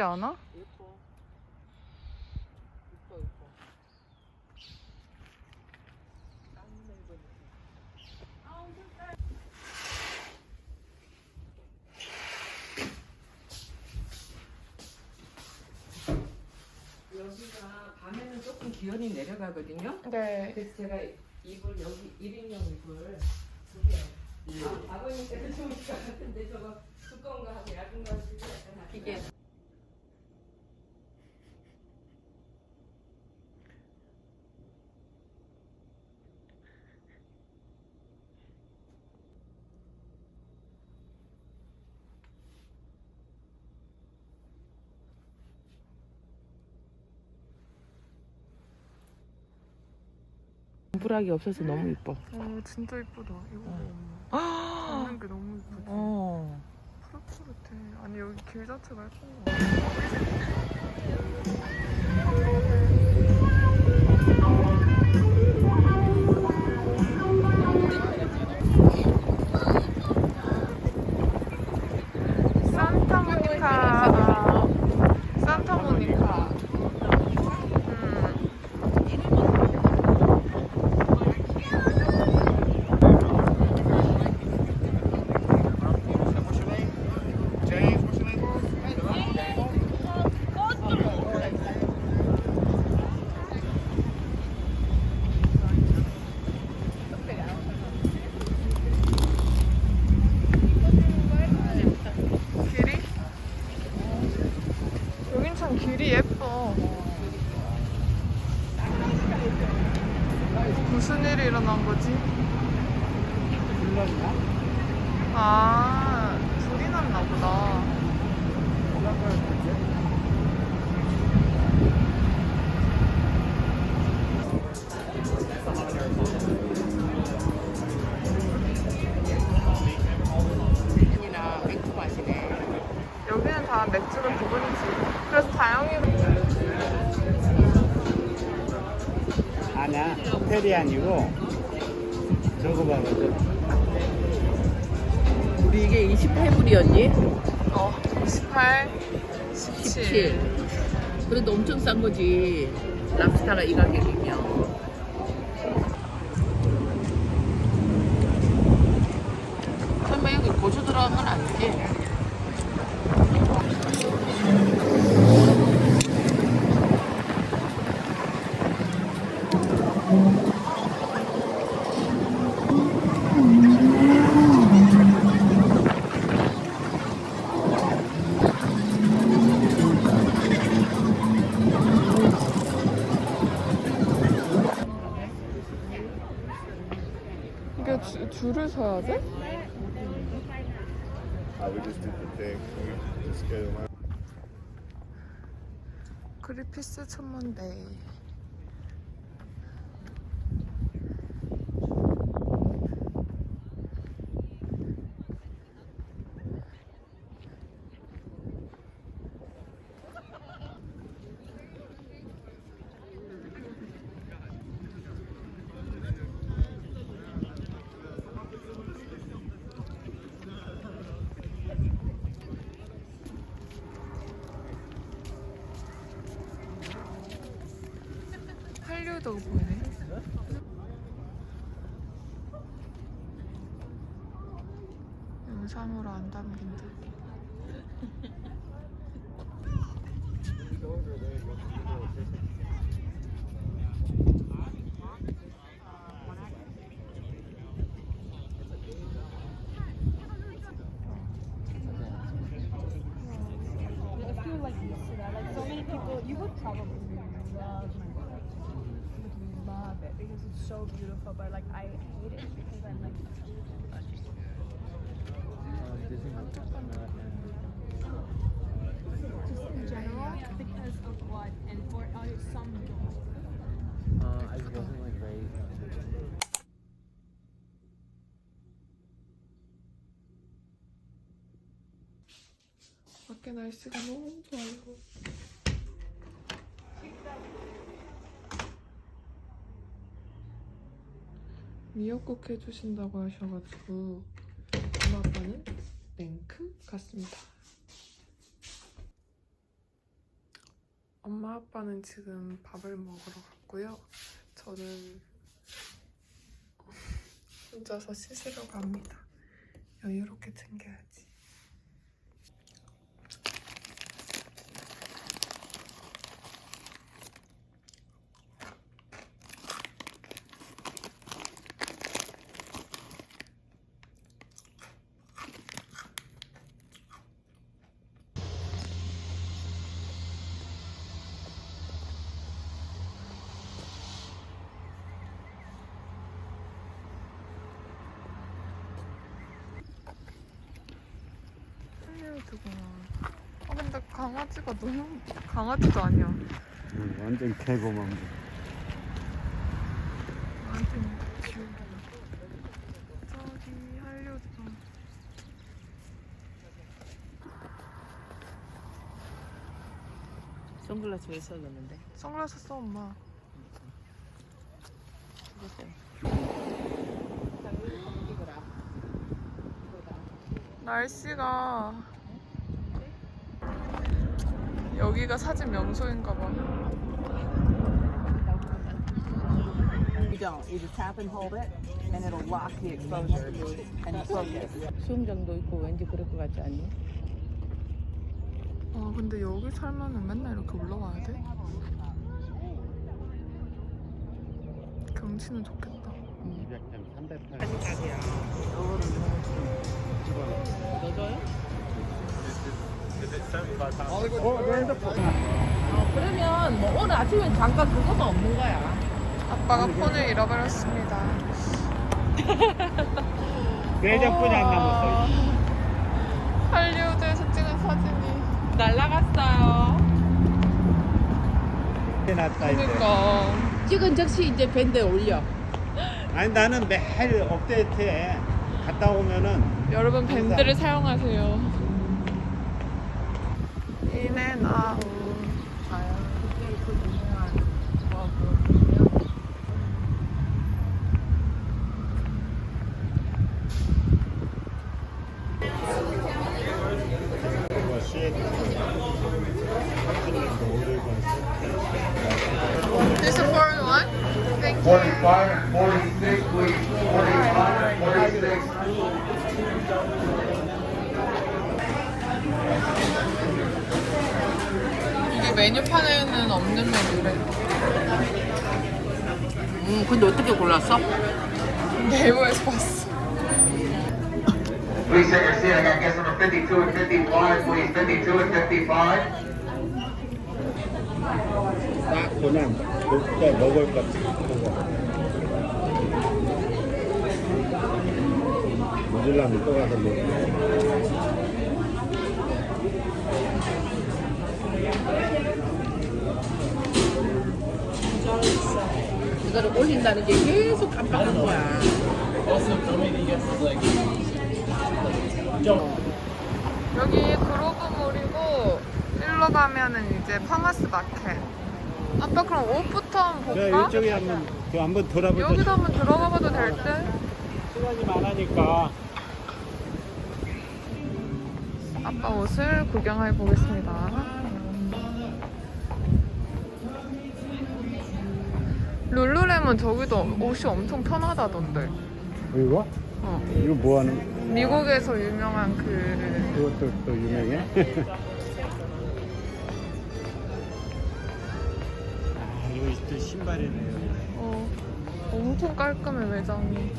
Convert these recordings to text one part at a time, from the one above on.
예쁘지 않아? 예뻐. 예뻐 예뻐. 여기가 밤에는 조금 기온이 내려가거든요. 네. 그래서 제가 이불 여기 1인용 이불 두 개. 아, 아버님 때도 좋을 것 같은데 저거 두꺼운 거 하고 얇은 거 하고 약간 기 계. 불하기 없어서 너무 이뻐. 어 진짜 예쁘다. 이거 어. 봐. 있는 게 너무 예쁘지. 어. 푸릇푸릇해. 아니 여기 길 자체가 예쁜 거 같아. 호텔이 아니고 저거 봐봐도 우리 이게 28불이었니? 어, 18, 17. 17. 그래도 엄청 싼 거지. 랍스타가 이 가격이면. 설마 여기 고추 들어간 건 아니지? 그리피스 천문대. 한류도 보이네. 영상으로 안 담긴 듯. so beautiful. But like I hate it because I'm like. Just in general, because of what, and or, or some don't. uh, I wasn't like very 밖에 날씨가 너무 좋아요. 미역국 해주신다고 하셔가지고 그 엄마 아빠는 냉큼 갔습니다. 엄마 아빠는 지금 밥을 먹으러 갔고요. 저는 혼자서 씻으러 갑니다. 여유롭게 챙겨야지. 할리우드구나. 아 근데 강아지가 너무 강아지도 아니야. 응, 완전 개고만 나한테는 귀여워. 저기 좀. 선글라스 왜 써줬는데? 선글라스 써 엄마. 날씨가 여기가 사진 명소인가 봐. You don't. You just tap and hold it, and it'll lock the exposure and focus. 수영장도 있고 왠지 그럴 것 같지 않니? 아 근데 여기 살면은 맨날 이렇게 올라와야 돼? 경치는 좋겠다. 200점 380. 어, 그러면 뭐 오늘 아침에 잠깐 그것만 없는 거야. 아빠가 폰을 잃어버렸습니다. 뇌적분이 안 남았어. 할리우드에서 찍은 사진이. 날라갔어요. 이렇게 났다 이제. 그니까. 찍은 즉시 이제 밴드에 올려. 아니 나는 매일 업데이트해. 갔다 오면은 여러분 밴드를 사용하세요. 인앤 이게 메뉴판에는 없는 메뉴래. 음, 근데 어떻게 골랐어? 네이버에서 봤어. Please take your seat. I got guests number 52 and 55, please. 52 and 55. 딱 그냥 그때 먹을 것 그거. 모질라면 또 가서 먹어. 이거를 올린다는 게 계속 깜빡한 거야. 여기 그로브몰이고 일로 가면은 이제 파마스 마켓. 아빠 그럼 옷부터 한번 자, 볼까? 이쪽에 한번 그 한번 돌아보자. 여기도 한번 들어가봐도 될 듯? 시간이 많으니까. 아빠 옷을 구경해 보겠습니다. 룰루렘은 저기도 옷이 엄청 편하다던데. 이거? 어. 이거 뭐 하는? 미국에서 유명한 그 그것도 또 유명해? 아, 여기 또 신발이네요. 어, 엄청 깔끔해 매장이.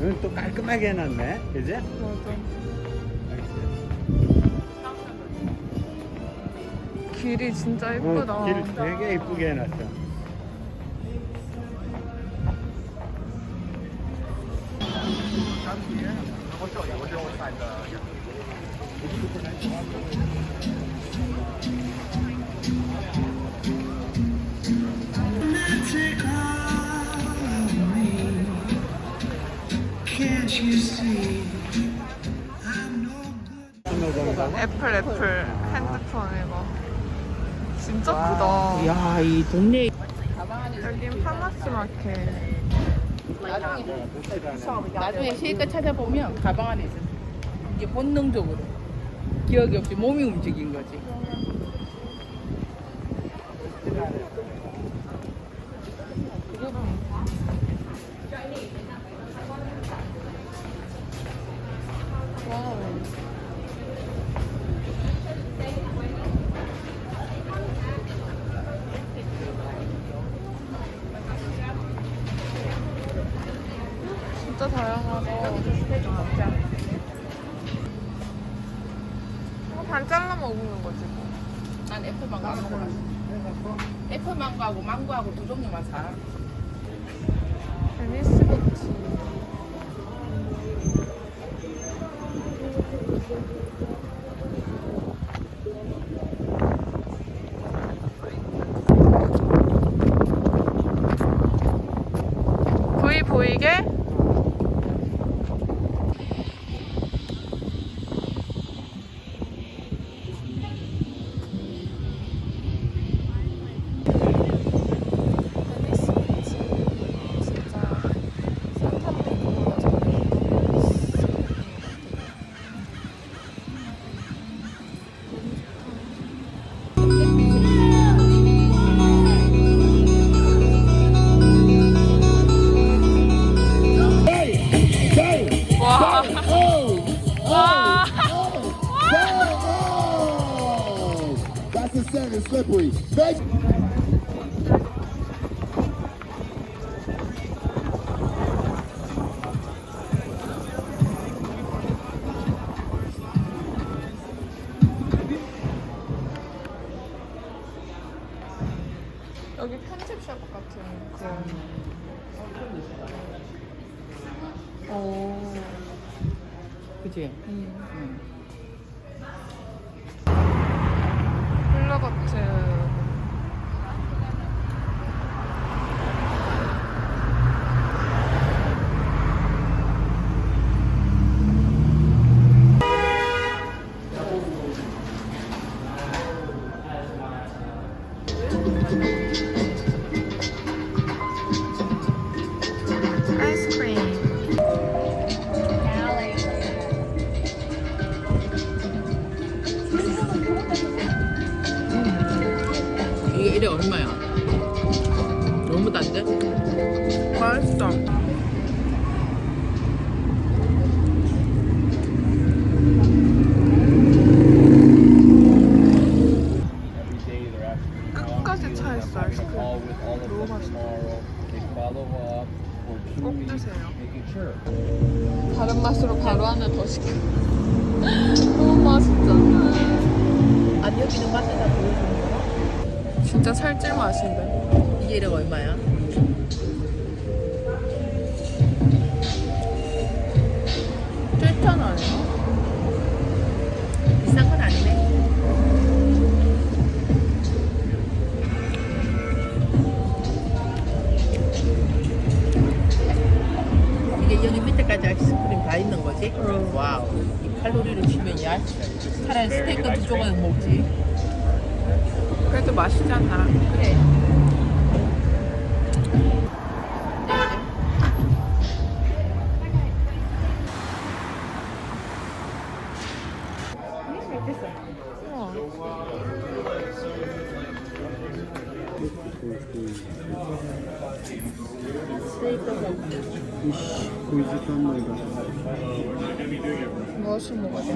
여기 또 깔끔하게 해놨네, 그지? 맞아. 길이 진짜 예쁘다. 어, 길 되게 이쁘게 해놨어. 애플 애플 핸드폰 이거. 진짜 크다. 야, 이 동네 여긴 파마스 마켓. 나중에 실컷 찾아보면 가방 안에 있어. 이게 본능적으로 기억이 없이 몸이 움직인 거지. 진짜 다양하다. 어, 반 잘라 먹는 거지 뭐. 난 애플망고 안 먹어봤어. 애플망고하고 망고하고 두 종류만 사. 베니스 비치. V slippery. Thank 여기 편집샵 같은 그런. 오. 그치? 힐 tomorrow. They follow up for two 꼭 weeks, 드세요. making sure. 다른 맛으로 바로 하나 더 시켜. 너무 맛있잖아. 아니 여기는 맛을 다 보여주는 거야? 진짜 살찔 맛인데. 이게 이래 얼마야? 와우. 이 칼로리를 치면 야 차라리 스테이크 두 조각 먹지. 그래도 맛있잖아. 그래. 우와. 무엇을 먹어야 돼?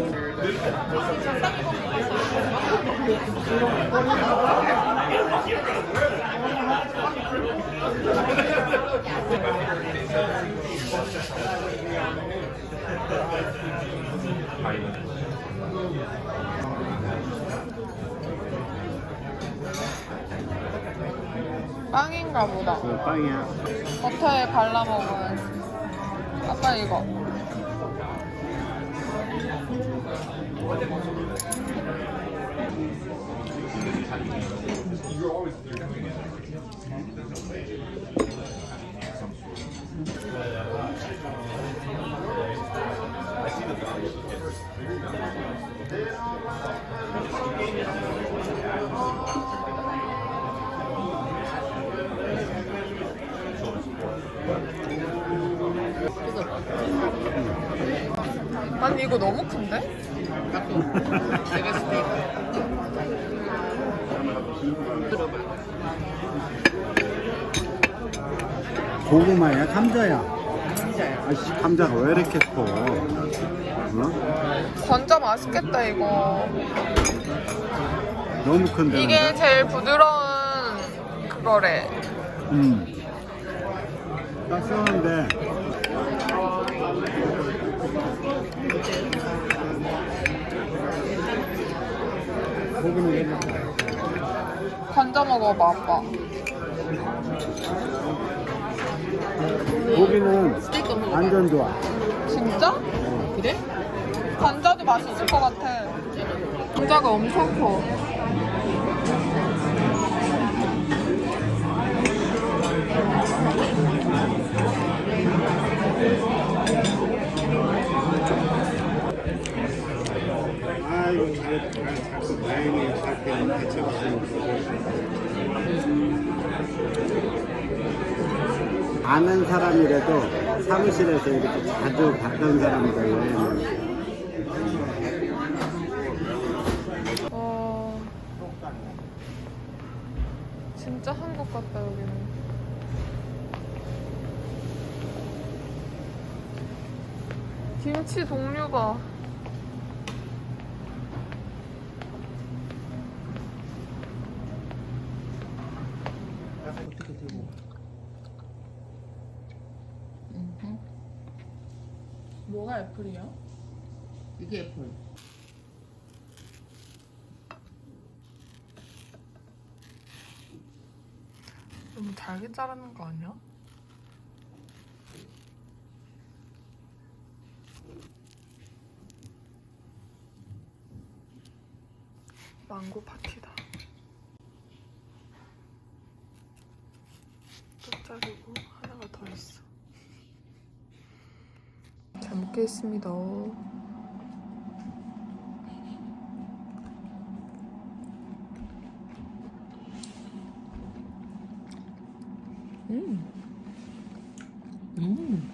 빵인가 보다. 빵이야. 버터에 발라 먹어야지. 아빠 이거. 아니 이거 너무 큰데? 내가 스테이크. 들어봐. 고구마야? 감자야? 감자야. 아씨 감자가 왜 이렇게 커? 어? 관자 맛있겠다 이거. 너무 큰데. 이게 제일 부드러운 그거래. 음. 딱 쓰는데 이렇게 관자 먹어봐 아빠. 고기는 스테이크 먹어봐. 완전 좋아. 진짜? 그래? 관자도 맛있을 것 같아. 관자가 엄청 커. 아이고. 자꾸 다행히 자꾸 다쳐가지고. 아는 사람이라도 사무실에서 이렇게 자주 봤던 사람들은 와. 진짜 한국 같다 여기는. 김치 종류가 어떻게 되고? 뭐가 애플이야? 이게 애플. 너무 잘게 자르는 거 아니야? 망고 파티다. 또 자르고 하나가 더 있어. 잘 먹겠습니다. 음.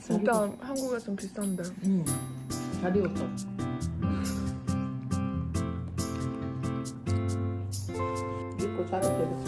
진짜 한국에 좀 비싼데. 음. 잘 익었어. 익고 자르게 됐어.